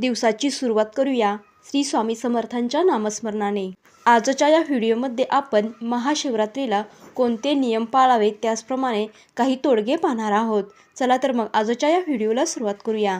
दिवसाची सुरुवात करूया श्री स्वामी समर्थांच्या नामस्मरणाने. आजच्या या व्हिडिओमध्ये आपण महाशिवरात्रीला कोणते नियम पाळावे त्याचप्रमाणे काही तोडगे पाहणार आहोत. चला तर मग आजच्या या व्हिडिओला सुरुवात करूया.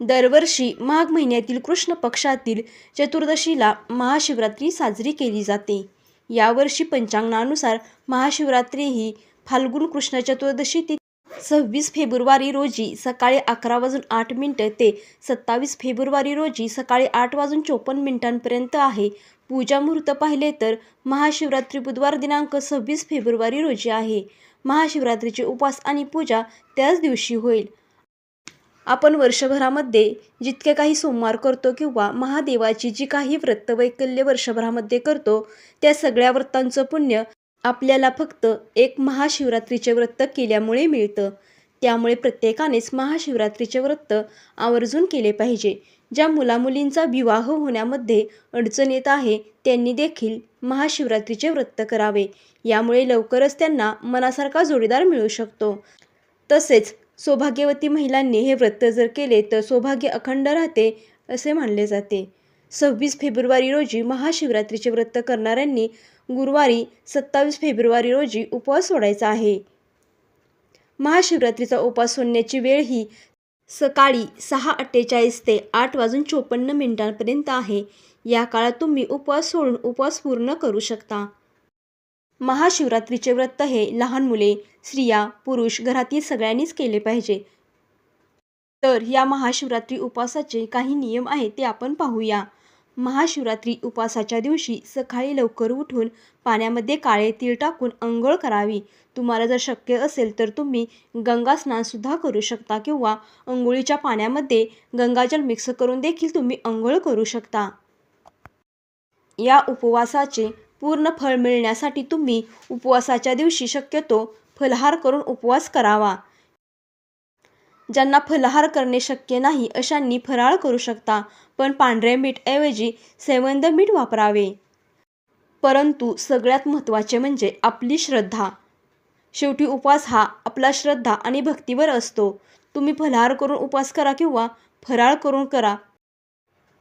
दरवर्षी माघ महिन्यातील कृष्ण पक्षातील चतुर्दशीला महाशिवरात्री साजरी केली जाते. यावर्षी पंचांगणानुसार महाशिवरात्री ही फाल्गुन कृष्ण चतुर्दशी ते सव्वीस फेब्रुवारी रोजी सकाळी अकरा वाजून आठ मिनटं ते सत्तावीस फेब्रुवारी रोजी सकाळी आठ वाजून चोपन्न मिनिटांपर्यंत आहे. पूजा मुहूर्त पाहिले तर महाशिवरात्री बुधवार दिनांक सव्वीस फेब्रुवारी रोजी आहे. महाशिवरात्रीचे उपवास आणि पूजा त्याच दिवशी होईल. आपण वर्षभरामध्ये जितके काही सोमवार करतो किंवा महादेवाची जी काही व्रतवैकल्य वर्षभरामध्ये करतो त्या सगळ्या व्रतांचं पुण्य आपल्याला फक्त एक महाशिवरात्रीचे व्रत केल्यामुळे मिळतं. त्यामुळे प्रत्येकानेच महाशिवरात्रीचे व्रत आवर्जून केले पाहिजे. ज्या मुलामुलींचा विवाह होण्यामध्ये अडचण येत आहे त्यांनी देखील महाशिवरात्रीचे व्रत करावे. यामुळे लवकरच त्यांना मनासारखा जोडीदार मिळू शकतो. तसेच सौभाग्यवती महिलांनी हे व्रत जर केले तर सौभाग्य अखंड राहते असे मानले जाते. सव्वीस फेब्रुवारी रोजी महाशिवरात्रीचे व्रत करणाऱ्यांनी गुरुवारी सत्तावीस फेब्रुवारी रोजी उपवास सोडायचा आहे. महाशिवरात्रीचा उपवास सोडण्याची वेळ ही सकाळी सहा अठ्ठेचाळीस ते आठ वाजून चोपन्न मिनिटांपर्यंत आहे. या काळात तुम्ही उपवास सोडून उपवास पूर्ण करू शकता. महाशिवरात्रीचे व्रत हे लहान मुले स्त्रिया पुरुष घरातील सगळ्यांनीच केले पाहिजे. तर या महाशिवरात्री उपवासाचे काही नियम आहेत ते आपण पाहूया. महाशिवरात्री उपवासाच्या दिवशी सकाळी लवकर उठून पाण्यामध्ये काळे तीळ टाकून अंघोळ करावी. तुम्हाला जर शक्य असेल तर तुम्ही गंगा स्नानसुद्धा करू शकता किंवा अंघोळीच्या पाण्यामध्ये गंगाजल मिक्स करून देखील तुम्ही अंघोळ करू शकता. या उपवासाचे पूर्ण फळ मिळण्यासाठी तुम्ही उपवासाच्या दिवशी शक्यतो फलहार करून उपवास करावा. ज्यांना फलाहार करणे शक्य नाही अशांनी फराळ करू शकता पण पांढरे मीठ ऐवजी सेवंद मीठ वापरावे. परंतु सगळ्यात महत्त्वाचे म्हणजे आपली श्रद्धा. शेवटी उपवास हा आपला श्रद्धा आणि भक्तीवर असतो. तुम्ही फलाहार करून उपवास करा किंवा फराळ करून करा.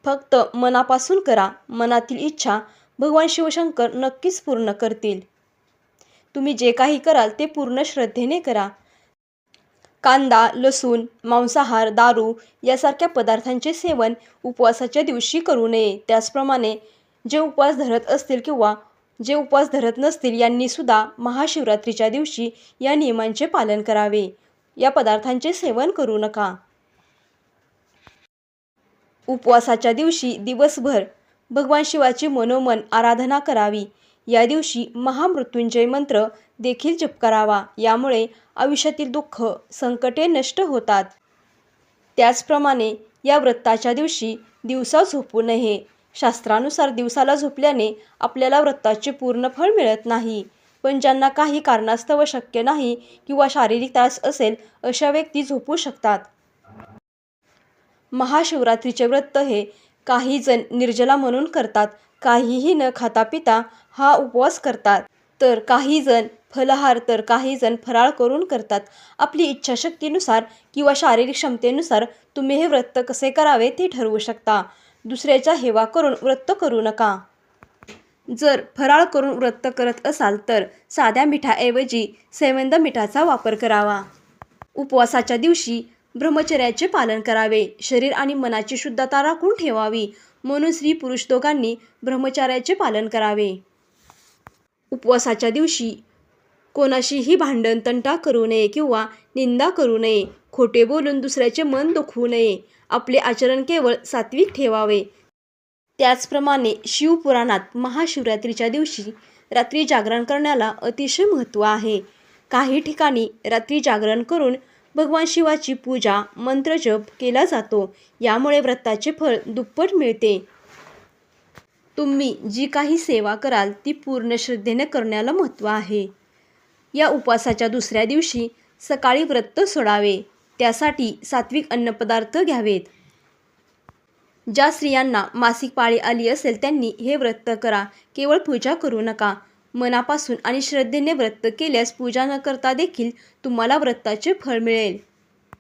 फक्त मनापासून करा मनातील इच्छा भगवान शिवशंकर नक्कीच पूर्ण करतील. तुम्ही जे काही कराल ते पूर्ण श्रद्धेने करा. कांदा लसूण मांसाहार दारू यासारख्या पदार्थांचे सेवन उपवासाच्या दिवशी करू नये. त्याचप्रमाणे जे उपवास धरत असतील किंवा जे उपवास धरत नसतील यांनीसुद्धा महाशिवरात्रीच्या दिवशी या नियमांचे पालन करावे. या पदार्थांचे सेवन करू नका. उपवासाच्या दिवशी दिवसभर भगवान शिवाची मनोमन आराधना करावी. या दिवशी महामृत्युंजय मंत्र देखील जप करावा. यामुळे आयुष्यातील दुःख संकटे नष्ट होतात. त्याचप्रमाणे या व्रताच्या दिवशी दिवसा झोपू नये. शास्त्रानुसार दिवसाला झोपल्याने आपल्याला व्रताचे पूर्ण फळ मिळत नाही. पण ज्यांना काही कारणास्तव शक्य नाही किंवा शारीरिक त्रास असेल अशा व्यक्ती झोपू शकतात. महाशिवरात्रीचे व्रत हे काही जण निर्जला म्हणून करतात काहीही न खाता पिता हा उपवास करतात. तर काही जण फलहार तर काही जण फराळ करून करतात. आपली इच्छाशक्तीनुसार किंवा शारीरिक क्षमतेनुसार तुम्ही हे व्रत कसे करावे ते ठरवू शकता. दुसऱ्याच्या हेवा करून व्रत करू नका. जर फराळ करून व्रत करत असाल तर साध्या मिठाऐवजी सेवंद मिठाचा वापर करावा. उपवासाच्या दिवशी ब्रह्मचर्याचे पालन करावे. शरीर आणि मनाची शुद्धता राखून ठेवावी. म्हणून स्त्री पुरुष दोघांनी ब्रह्मचार्याचे पालन करावे. उपवासाच्या दिवशी कोणाशीही भांडण तंटा करू नये किंवा निंदा करू नये. खोटे बोलून दुसऱ्याचे मन दुखवू नये. आपले आचरण केवळ सात्विक ठेवावे. त्याचप्रमाणे शिवपुराणात महाशिवरात्रीच्या दिवशी रात्री जागरण करण्याला अतिशय महत्त्व आहे. काही ठिकाणी रात्री जागरण करून भगवान शिवाची पूजा मंत्रजप केला जातो. यामुळे व्रताचे फळ दुप्पट मिळते. तुम्ही जी काही सेवा कराल ती पूर्ण श्रद्धेने करण्याला महत्त्व आहे. या उपवासाच्या दुसऱ्या दिवशी सकाळी व्रत सोडावे. त्यासाठी सात्विक अन्नपदार्थ घ्यावेत. ज्या स्त्रियांना मासिक पाळी आली असेल त्यांनी हे व्रत करा. केवळ पूजा करू नका. मनापासून आणि श्रद्धेने व्रत केल्यास पूजा न करता देखील तुम्हाला व्रताचे फळ मिळेल.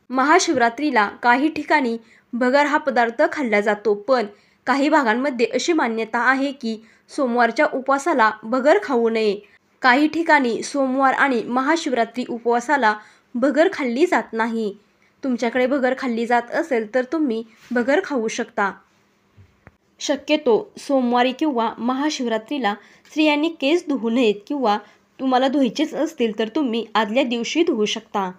महाशिवरात्रीला काही ठिकाणी भगर हा पदार्थ खाल्ला जातो पण काही भागांमध्ये अशी मान्यता आहे की सोमवारच्या उपवासाला भगर खाऊ नये. काही ठिकाणी सोमवार आणि महाशिवरात्री उपवासाला भगर खाल्ली जात नाही. तुमच्याकडे भगर खाल्ली जात असेल तर तुम्ही भगर खाऊ शकता. शक्यतो सोमवारी किंवा महाशिवरात्रीला स्त्रियांनी केस धुवू नयेत किंवा तुम्हाला धुवायचेच असतील तर तुम्ही आदल्या दिवशी धुवू शकता.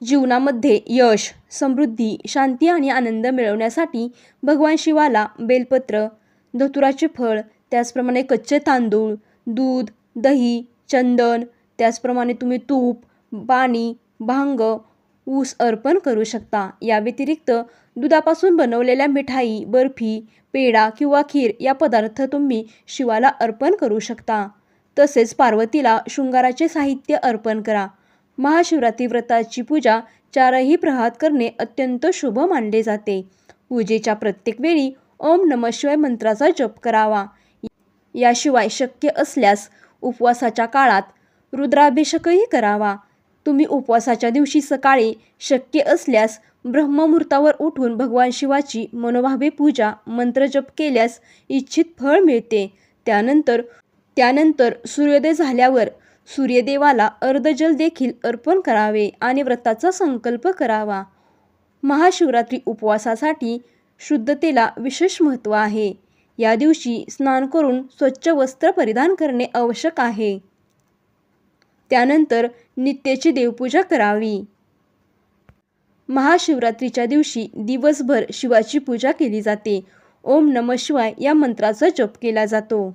जीवनामध्ये यश समृद्धी शांती आणि आनंद मिळवण्यासाठी भगवान शिवाला बेलपत्र धतुराचे फळ त्याचप्रमाणे कच्चे तांदूळ दूध दही चंदन त्याचप्रमाणे तुम्ही तूप पाणी भांग ऊस अर्पण करू शकता. या व्यतिरिक्त दुधापासून बनवलेल्या मिठाई बर्फी पेढा किंवा खीर या पदार्थ तुम्ही शिवाला अर्पण करू शकता. तसेच पार्वतीला शृंगाराचे साहित्य अर्पण करा. महाशिवरात्री व्रताची पूजा चारही प्रहात करणे अत्यंत शुभ मानले जाते. पूजेच्या प्रत्येक वेळी ओम नमशिवाय मंत्राचा जप करावा. याशिवाय शक्य असल्यास उपवासाच्या काळात रुद्राभिषेकही करावा. तुम्ही उपवासाच्या दिवशी सकाळी शक्य असल्यास ब्रह्ममुहूर्तावर उठून भगवान शिवाची मनोभावे पूजा मंत्रजप केल्यास इच्छित फळ मिळते. त्यानंतर त्यानंतर सूर्योदय झाल्यावर सूर्यदेवाला अर्धजल देखील अर्पण करावे आणि व्रताचा संकल्प करावा. महाशिवरात्री उपवासासाठी शुद्धतेला विशेष महत्त्व आहे. या दिवशी स्नान करून स्वच्छ वस्त्र परिधान करणे आवश्यक आहे. त्यानंतर नित्याची देवपूजा करावी. महाशिवरात्रीच्या दिवशी दिवसभर शिवाची पूजा केली जाते. ओम नम शिवाय या मंत्राचा जप केला जातो.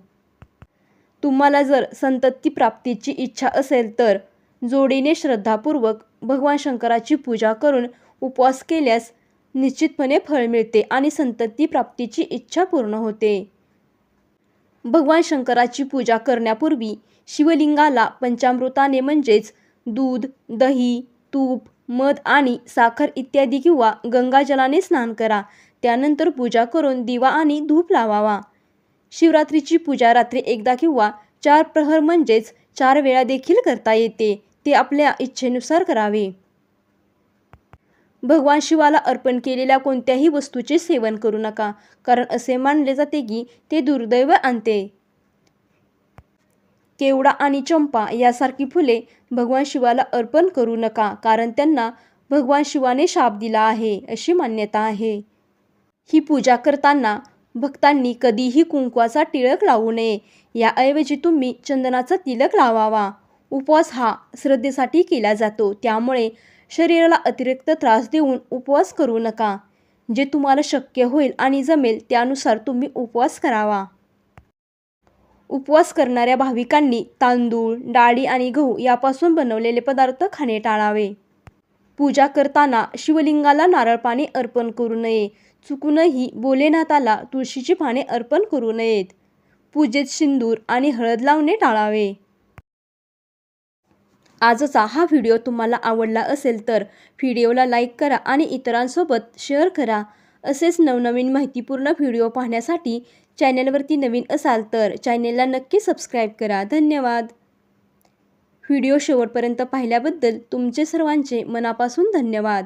तुम्हाला जर संतती प्राप्तीची इच्छा असेल तर जोडीने श्रद्धापूर्वक भगवान शंकराची पूजा करून उपवास केल्यास निश्चितपणे फळ मिळते आणि संतती प्राप्तीची इच्छा पूर्ण होते. भगवान शंकराची पूजा करण्यापूर्वी शिवलिंगाला पंचामृताने म्हणजेच दूध दही तूप मध आणि साखर इत्यादी किंवा गंगाजलाने स्नान करा. त्यानंतर पूजा करून दिवा आणि धूप लावावा. शिवरात्रीची पूजा रात्री एकदा किंवा चार प्रहर म्हणजेच चार वेळा देखील करता येते. ते आपल्या इच्छेनुसार करावे. भगवान शिवाला अर्पण केलेल्या कोणत्याही वस्तूचे सेवन करू नका कारण असे मानले जाते की ते दुर्दैव आणते. केवडा आणि चंपा यासारखी फुले भगवान शिवाला अर्पण करू नका कारण त्यांना भगवान शिवाने शाप दिला आहे अशी मान्यता आहे. ही पूजा करताना भक्तांनी कधीही कुंकवाचा टिळक लावू नये याऐवजी तुम्ही चंदनाचा तिलक लावावा. उपवास हा श्रद्धेसाठी केला जातो त्यामुळे शरीराला अतिरिक्त त्रास देऊन उपवास करू नका जे तुम्हाला शक्य होईल आणि जमेल त्यानुसार तुम्ही उपवास करावा. उपवास करणाऱ्या भाविकांनी तांदूळ डाळी आणि गहू यापासून बनवलेले पदार्थ खाणे टाळावे. पूजा करताना शिवलिंगाला नारळ पाणी अर्पण करू नये. चुकूनही भोलेनाथाला तुळशीची पाने अर्पण करू नयेत. पूजेत सिंदूर आणि हळद लावणे टाळावे. आजचा हा व्हिडिओ तुम्हाला आवडला असेल तर व्हिडिओला लाईक करा आणि इतरांसोबत शेअर करा. असेच नवनवीन माहितीपूर्ण व्हिडिओ पाहण्यासाठी चॅनलवरती नवीन असाल तर चॅनेलला नक्की सबस्क्राईब करा. धन्यवाद. व्हिडिओ शेवटपर्यंत पाहिल्याबद्दल तुमचे सर्वांचे मनापासून धन्यवाद.